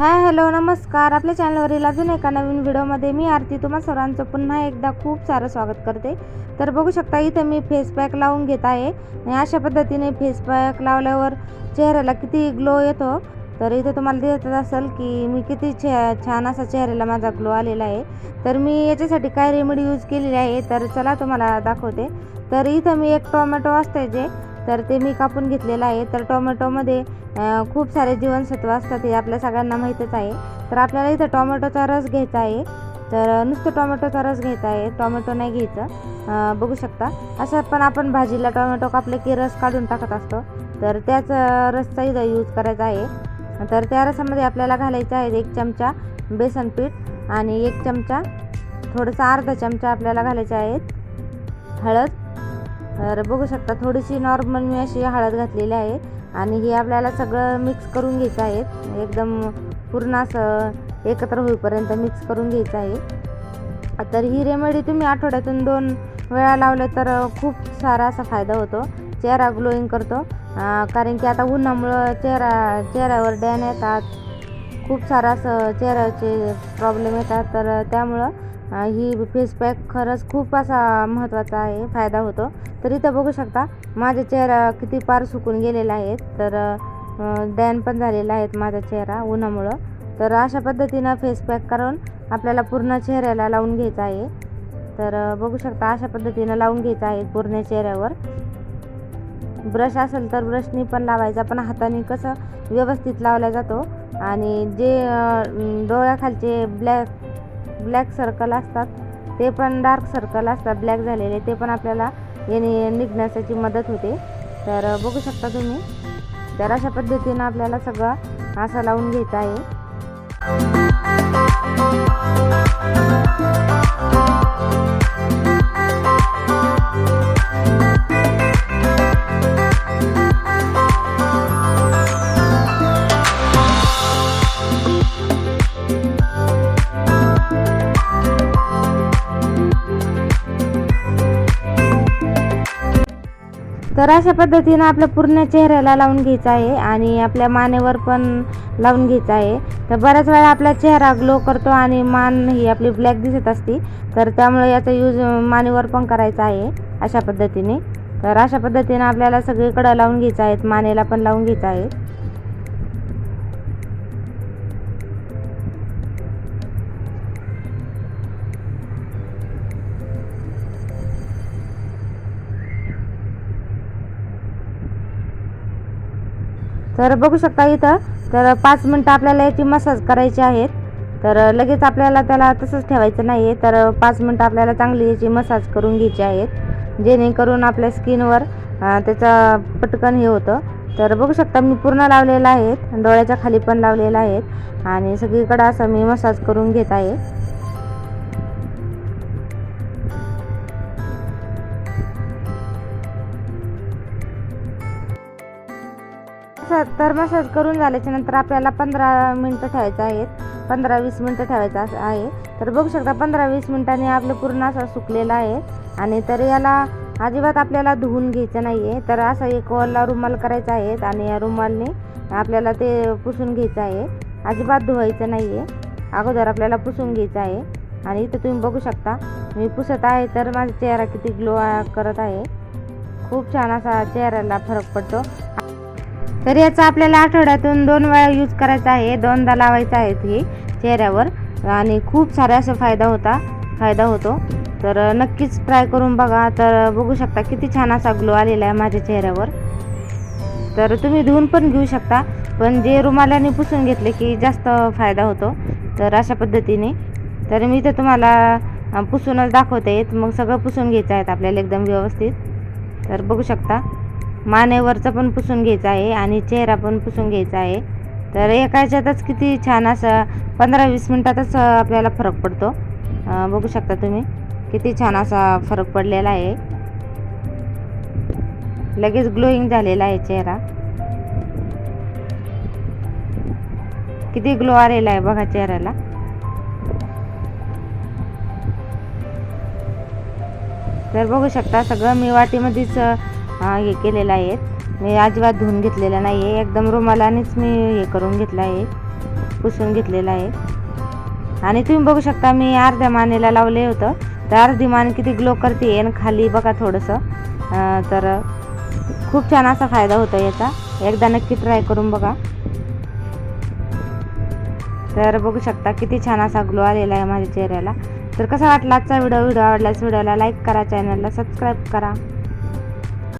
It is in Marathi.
हाय हॅलो नमस्कार. आपल्या चॅनलवरील अजून एका नवीन व्हिडिओमध्ये मी आरती. तुम्हा सर्वांचं पुन्हा एकदा खूप सारं स्वागत करते. तर बघू शकता इथं मी फेस पॅक लावून घेत आहे. आणि अशा पद्धतीने फेस पॅक लावल्यावर चेहऱ्याला किती ग्लो येतो तर इथं तुम्हाला दिसत असेल की मी किती छे छान असा चेहऱ्याला माझा ग्लो आलेला आहे. तर मी याच्यासाठी काय रेमेडी यूज केलेली आहे तर चला तुम्हाला दाखवते. तर इथं मी एक टोमॅटो असते जे तर ते मी कापून घेतलेलं आहे. तर टोमॅटोमध्ये खूप सारे जीवनसत्व असतात हे आपल्या सगळ्यांना माहीतच आहे. तर आपल्याला इथं टोमॅटोचा रस घ्यायचा आहे. तर नुसतं टोमॅटोचा रस घ्यायचा आहे. टोमॅटो नाही घ्यायचं. बघू शकता. असं पण आपण भाजीला टोमॅटो कापले की रस काढून टाकत असतो. तर त्याच रसचा इथं यूज करायचा आहे. तर त्या रसामध्ये आपल्याला घालायचं आहे एक चमचा बेसन पीठ आणि एक चमचा थोडंसं अर्धा चमचा आपल्याला घालायचे आहेत हळद. तर बघू शकता थोडीशी नॉर्मल मी अशी हळद घातलेली आहे. आणि हे आपल्याला सगळं मिक्स करून घ्यायचं आहे. एकदम पूर्ण असं एकत्र होईपर्यंत मिक्स करून घ्यायचं आहे. तर ही रेमेडी तुम्ही आठवड्यातून दोन वेळा लावलं तर खूप सारा असा फायदा होतो. चेहरा ग्लोईंग करतो. कारण की आता उन्हामुळं चेहरा चेहऱ्यावर डॅन येतात. खूप सारा असं चेहऱ्याचे प्रॉब्लेम येतात. तर त्यामुळं ही फेस पॅक खरंच खूप असा महत्त्वाचा आहे फायदा होतो. तर इथं बघू शकता माझा चेहरा किती पार सुकून गेलेला आहे तर डॅन पण झालेला आहेत माझा चेहरा उन्हामुळं. तर अशा पद्धतीनं फेस पॅक करून आपल्याला पूर्ण चेहऱ्याला लावून घ्यायचा आहे. तर बघू शकता अशा पद्धतीनं लावून घ्यायचा आहे पूर्ण चेहऱ्यावर. ब्रश असेल तर ब्रशनी पण लावायचा पण हाताने कसं व्यवस्थित लावला जातो. आणि जे डोळ्याखालचे ब्लॅक ब्लॅक सर्कल असतात. ते पण डार्क सर्कल असतात ब्लॅक झालेले. ते पण आपल्याला याने निघण्यासाठी मदत होते. तर बघू शकता तुम्ही. तर अशा पद्धतीनं आपल्याला सगळं असं लावून घ्यायचं आहे तर अशा पद्धतीनं आपल्या पूर्ण चेहऱ्याला लावून घ्यायचं आहे आणि आपल्या मानेवर पण लावून घ्यायचं आहे. तर बऱ्याच वेळा आपला चेहरा ग्लो करतो आणि मान ही आपली ब्लॅक दिसत असते. तर त्यामुळे याचा यूज मानेवर पण करायचा आहे अशा पद्धतीने. तर अशा पद्धतीनं आपल्याला सगळीकडं लावून घ्यायचं आहे. मानेला पण लावून घ्यायचं आहे. तर बघू शकता इथं. तर पाच मिनटं आपल्याला याची मसाज करायची आहेत तर लगेच आपल्याला त्याला तसंच ठेवायचं नाही आहे तर पाच मिनटं आपल्याला चांगली याची मसाज करून घ्यायची आहेत जेणेकरून आपल्या स्किनवर त्याचा पटकन हे होतं. तर बघू शकता मी पूर्ण लावलेलं आहे. डोळ्याच्या खाली पण लावलेलं आहे. आणि सगळीकडं असं मी मसाज करून घेत आहे. मसाज तर मसाज करून झाल्याच्यानंतर आपल्याला पंधरा मिनटं ठेवायचं आहेत. पंधरा वीस मिनटं ठेवायचं असं आहे. तर बघू शकता पंधरा वीस मिनटांनी आपलं पूर्ण असं सुकलेलं आहे. आणि तर याला अजिबात आपल्याला धुवून घ्यायचं नाही आहे तर असा एक ओला रुमाल करायचा आहे आणि या रुमालने आपल्याला ते पुसून घ्यायचं आहे. अजिबात धुवायचं नाही आहे अगोदर आपल्याला पुसून घ्यायचं आहे. आणि इथं तुम्ही बघू शकता मी पुसत आहे तर माझा चेहरा किती ग्लो करत आहे. खूप छान असा चेहऱ्याला फरक पडतो. तर याचा आपल्याला आठवड्यातून दोन वेळा यूज करायचा आहे. दोनदा लावायचा आहे हे चेहऱ्यावर. आणि खूप सारा असा फायदा होता फायदा होतो. तर नक्कीच ट्राय करून बघा. तर बघू शकता किती छान असा ग्लो आलेला आहे माझ्या चेहऱ्यावर. तर तुम्ही धुवून पण घेऊ शकता. पण जे रुमालाने पुसून घेतले की जास्त फायदा होतो. तर अशा पद्धतीने. तर मी तर तुम्हाला पुसूनच दाखवते. मग सगळं पुसून घ्यायचं आहे आपल्याला एकदम व्यवस्थित. तर बघू शकता. मानेवरचा पण पुसून घ्यायचा आहे आणि चेहरा पण पुसून घ्यायचा आहे. तर एका याच्यातच किती छान असं पंधरा वीस मिनटातच आपल्याला फरक पडतो. बघू शकता तुम्ही किती छान असा फरक पडलेला आहे. लगेच ग्लोईंग झालेला आहे चेहरा. किती ग्लो आलेला आहे बघा चेहऱ्याला. तर बघू शकता सगळं मी वाटीमध्येच हे केलेलं आहे. मी अजिबात धुवून घेतलेलं नाही आहे एकदम रुमालानेच मी हे करून घेतलं आहे. पुसून घेतलेला आहे. आणि तुम्ही बघू शकता मी अर्ध्या मानेला लावले होतं. तर अर्धी मान किती ग्लो करते आणि खाली बघा थोडंसं. तर खूप छान असा फायदा होतो याचा. एकदा नक्की ट्राय करून बघा. तर बघू शकता किती छान असा ग्लो आलेला आहे माझ्या चेहऱ्याला. तर कसा वाटला आजचा व्हिडिओ? व्हिडिओ आवडल्यास व्हिडिओला लाईक करा चॅनलला सबस्क्राईब करा.